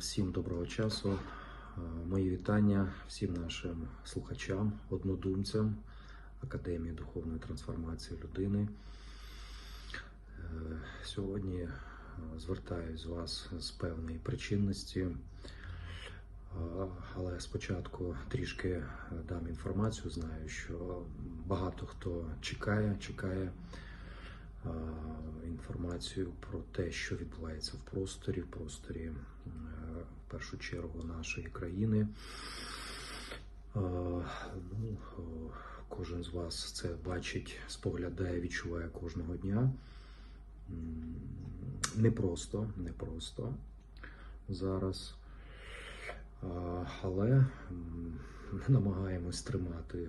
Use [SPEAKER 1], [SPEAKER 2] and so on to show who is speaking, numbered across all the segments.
[SPEAKER 1] Всім доброго часу. Е, Мої вітання всім нашим слухачам, однодумцям Академії духовної трансформації людини. Е, Сьогодні е, звертаюсь до вас з певної причинності, але спочатку трішки дам інформацію. Знаю, що багато хто чекає, чекає інформацію про те, що відбувається в просторі, в просторі першу чергу нашої країни. Е, Ну, е, кожен з вас це бачить, споглядає, відчуває кожного дня. Непросто, непросто зараз. Е, Але ми намагаємось тримати,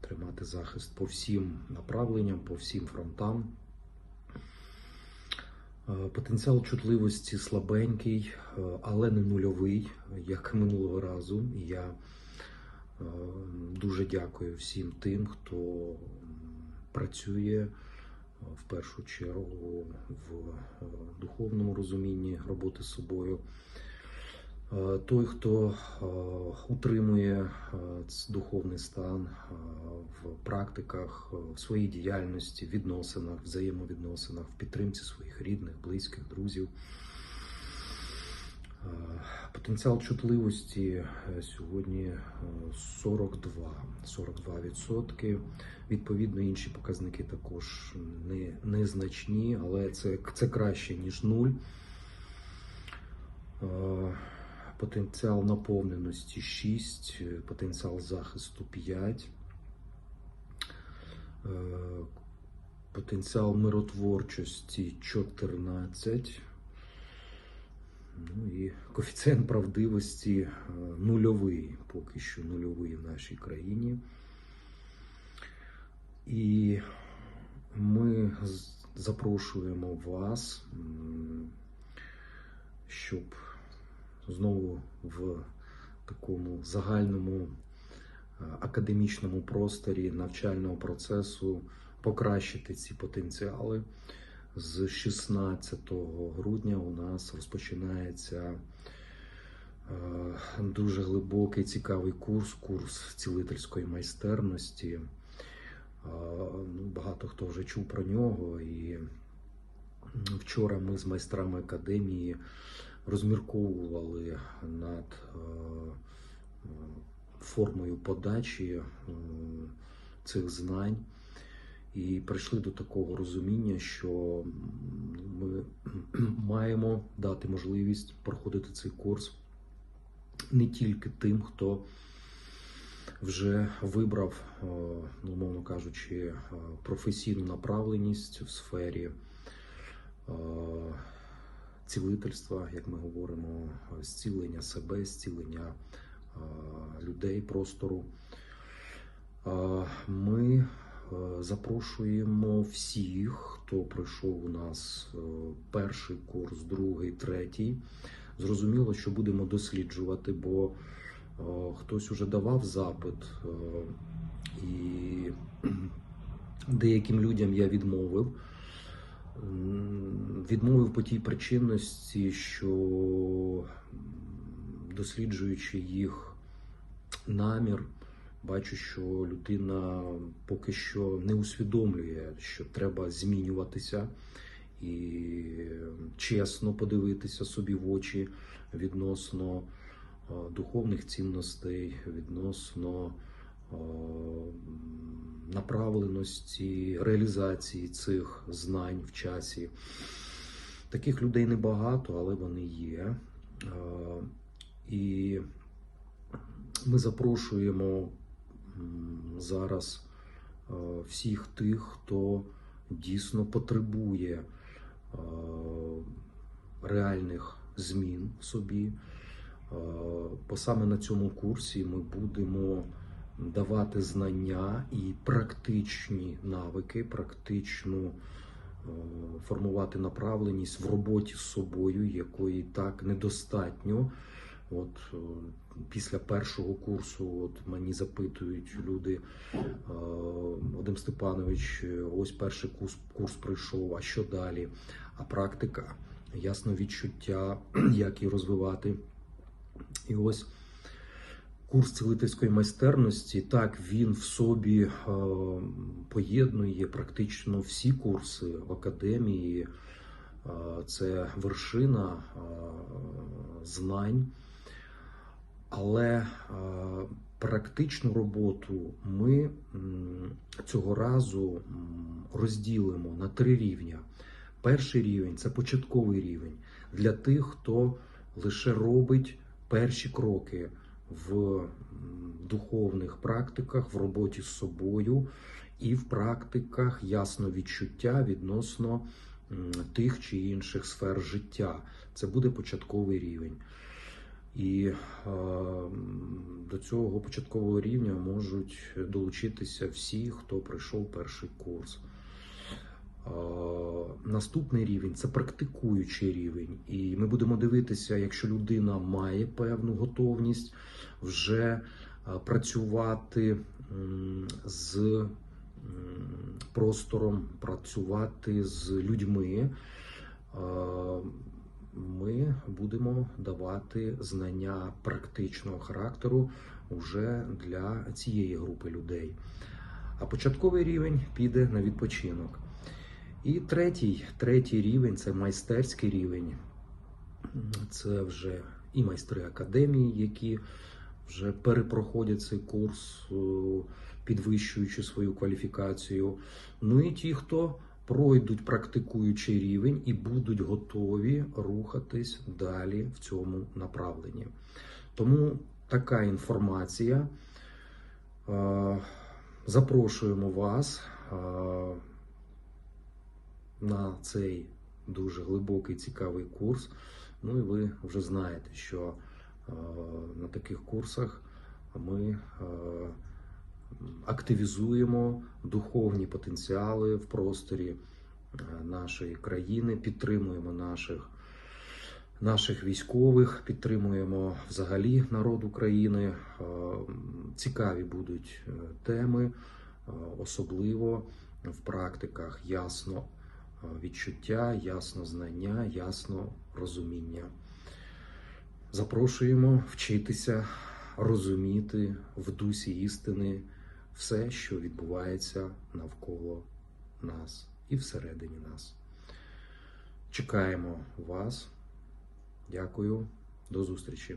[SPEAKER 1] тримати захист по всім направленням, по всім фронтам. Е, Потенціал чутливості слабенький, е, але не нульовий, як минулого разу. Я е, дуже дякую всім тим, хто працює в першу чергу в духовному розумінні роботи з собою. Е, Той, хто е, утримує е, духовний стан в практиках, в своїй діяльності, відносинах, взаємовідносинах, в підтримці своїх рідних, близьких, друзів. Потенціал чутливості сьогодні е, 42, 42%. Відповідно, інші показники також не, незначні, але це, це краще, ніж нуль. Потенціал наповненості 6, е, потенціал захисту 5, е, потенціал миротворчості 14. Ну і коефіцієнт правдивості е, нульовий, поки що нульовий в нашій країні. І ми запрошуємо вас, щоб знову в такому загальному е, академічному просторі навчального процесу покращити ці потенціали. З 16 грудня у нас розпочинається е, дуже глибокий цікавий курс, курс цілительської майстерності. Е, ну, Багато хто вже чув про нього. І вчора ми з майстрами академії розмірковували над е, е, формою подачі е, цих знань. І прийшли до такого розуміння, що ми маємо дати можливість проходити цей курс не тільки тим, хто вже вибрав, ну, умовно кажучи, професійну направленість в сфері цілительства, як ми говоримо, зцілення себе, зцілення людей, простору. Ми е, запрошуємо всіх, хто прийшов у нас е, перший курс, другий, третій. Зрозуміло, що будемо досліджувати, бо е, хтось уже давав запит, і деяким людям я відмовив. Відмовив по тій причинності, що досліджуючи їх намір, бачу, що людина поки що не усвідомлює, що треба змінюватися і чесно подивитися собі в очі відносно е, духовних цінностей, відносно направленості, реалізації цих знань в часі. Таких людей небагато, але вони є. Е, І ми запрошуємо зараз е, всіх тих, хто дійсно потребує е, реальних змін в собі. Е, Бо саме на цьому курсі ми будемо давати знання і практичні навики, практичну е, формувати направленість в роботі з собою, якої так недостатньо. От е, після першого курсу от мені запитують люди, е, Вадим Степанович, ось перший курс, курс пройшов, а що далі? А практика ясно відчуття, як її розвивати. І ось курс цілительської майстерності, так, він в собі е, поєднує практично всі курси в академії. Е, Це вершина е, знань. Але практичну роботу ми цього разу розділимо на три рівня. Перший рівень це початковий рівень для тих, хто лише робить перші кроки в духовних практиках, в роботі з собою і в практиках ясно відчуття відносно тих чи інших сфер життя. Це буде початковий рівень. І е, до цього початкового рівня можуть долучитися всі, хто пройшов перший курс. Е, наступний рівень це практикуючий рівень. І ми будемо дивитися, якщо людина має певну готовність вже е, працювати з простором, працювати з людьми. е, ми будемо давати знання практичного характеру вже для цієї групи людей. А початковий рівень піде на відпочинок. І третій, третій рівень це майстерський рівень. Це вже і майстри академії, які вже перепроходять цей курс, е, підвищуючи свою кваліфікацію. Ну і ті, хто пройдуть практикуючий рівень і будуть готові рухатись далі в цьому направленні. Тому така інформація. Е, Запрошуємо вас е, на цей дуже глибокий цікавий курс. Ну і ви вже знаєте, що е, на таких курсах ми е, активізуємо духовні потенціали в просторі е, нашої країни, підтримуємо наших, наших військових, підтримуємо взагалі народ України. Цікаві будуть теми, особливо в практиках ясно відчуття, ясно знання, ясно розуміння. Запрошуємо вчитися розуміти в дусі істини все, що відбувається навколо нас і всередині нас. Чекаємо вас. Дякую, до зустрічі.